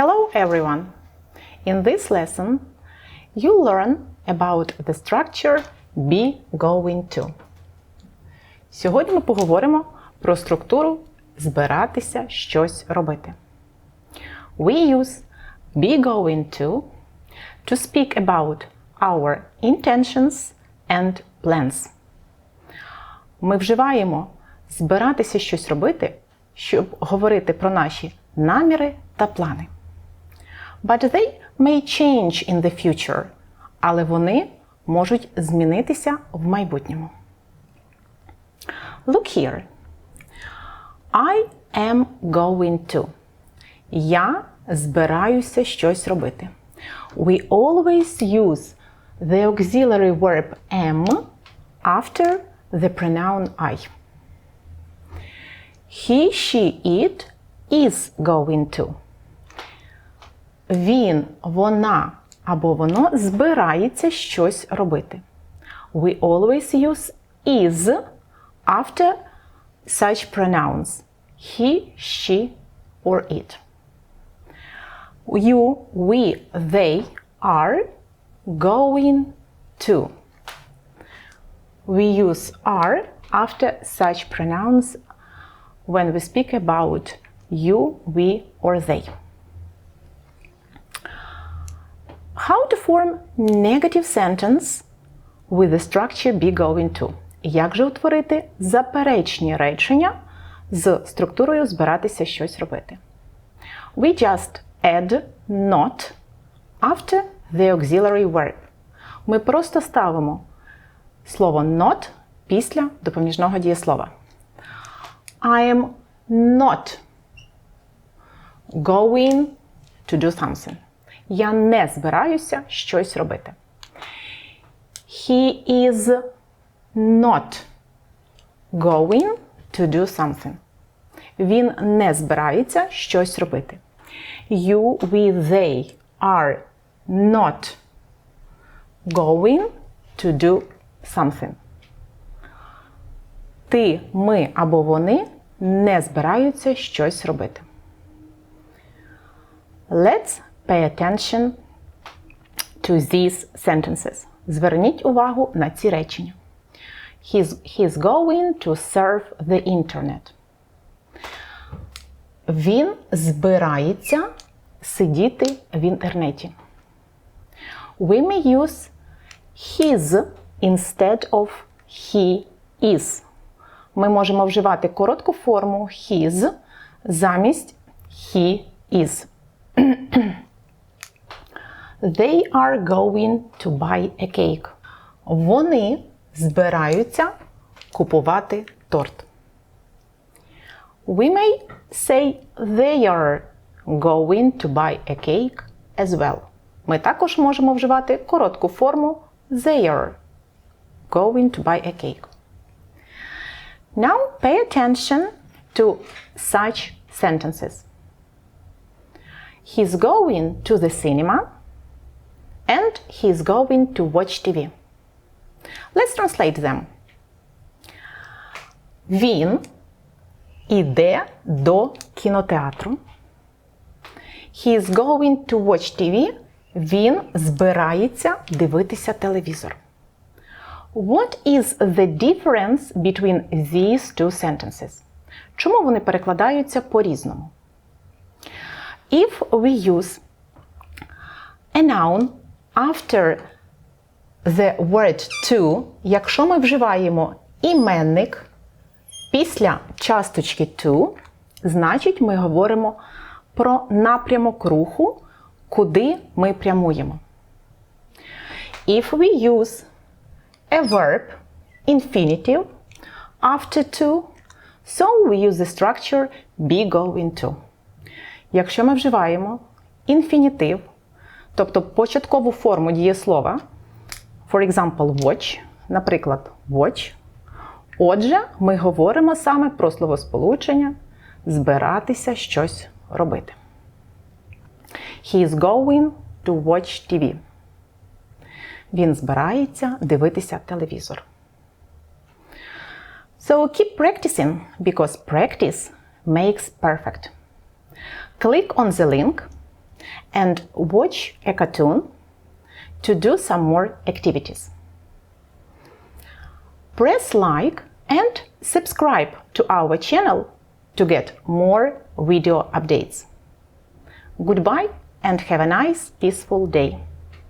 Hello everyone! In this lesson, you learn about the structure be going to. Сьогодні ми поговоримо про структуру збиратися щось робити. We use be going to to speak about our intentions and plans. Ми вживаємо збиратися щось робити, щоб говорити про наші наміри та плани. But they may change in the future, але вони можуть змінитися в майбутньому. Look here. I am going to. Я збираюся щось робити. We always use the auxiliary verb am after the pronoun I. He, she, it is going to. Він, вона або воно збирається щось робити. We always use is after such pronouns he, she, or it. You, we, they are going to. We use are after such pronouns when we speak about you, we, or they. Form negative sentence with the structure be going to? Як же утворити заперечні речення з структурою збиратися щось робити? We just add not after the auxiliary verb. Ми просто ставимо слово not після допоміжного дієслова. I am not going to do something. Я не збираюся щось робити. He is not going to do something. Він не збирається щось робити. You, we, they are not going to do something. Ти, ми або вони не збираються щось робити. Let's pay attention to these sentences. Зверніть увагу на ці речення. He's, he's going to surf the internet. Він збирається сидіти в інтернеті. We may use his instead of he is. Ми можемо вживати коротку форму his замість he is. They are going to buy a cake. Вони збираються купувати торт. We may say they are going to buy a cake as well. Ми також можемо вживати коротку форму they are going to buy a cake. Now pay attention to such sentences. He's going to the cinema And he's going to watch TV. Let's translate them. Він іде до кінотеатру. He is going to watch TV. Він збирається дивитися телевізор. What is the difference between these two sentences? Чому вони перекладаються по-різному? If we use a noun after the word to, якщо ми вживаємо іменник після часточки to, значить ми говоримо про напрямок руху, куди ми прямуємо. If we use a verb infinitive after to, so we use the structure be going to. Якщо ми вживаємо інфінітив, тобто початкову форму дієслова, for example, watch, наприклад, watch, отже, ми говоримо саме про словосполучення збиратися щось робити. He is going to watch TV. Він збирається дивитися телевізор. So keep practicing because practice makes perfect. Click on the link and watch a cartoon to do some more activities. Press like and subscribe to our channel to get more video updates. Goodbye and have a nice, peaceful day.